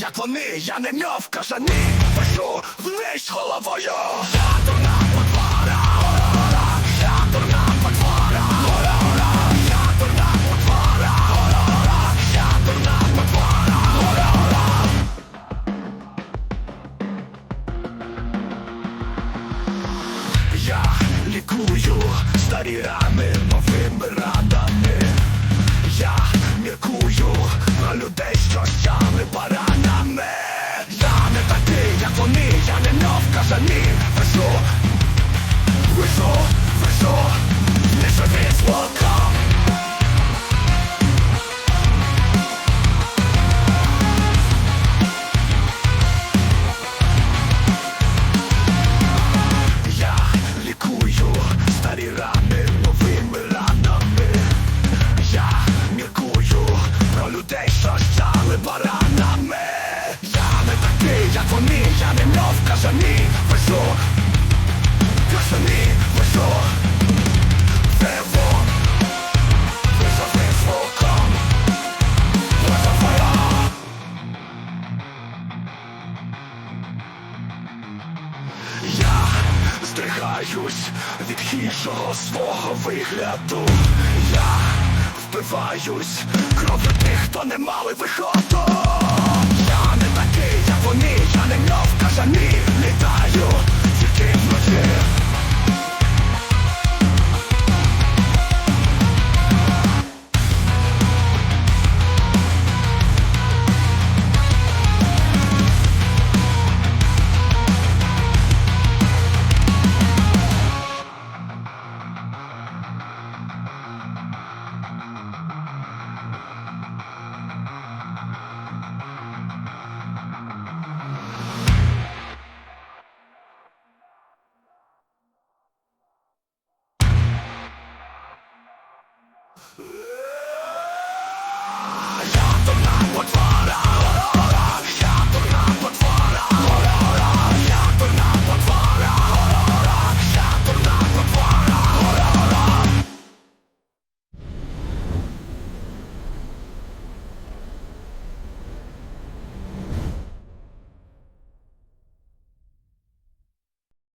як вони, я не м'яв кажані, пишу вниз головою. Я дурна потвора, ора-ора, я дурна потвора, ора-ора, я дурна потвора, ора-ора, я дурна потвора, ора-ора. Я лікую старі рани новими радами. Не мов кажані. Везу, кажані, везу. Диво, визови звуком. Визови. Я здригаюсь від хішого свого вигляду. Я впиваюсь кров'ю тих, хто не мали виходу.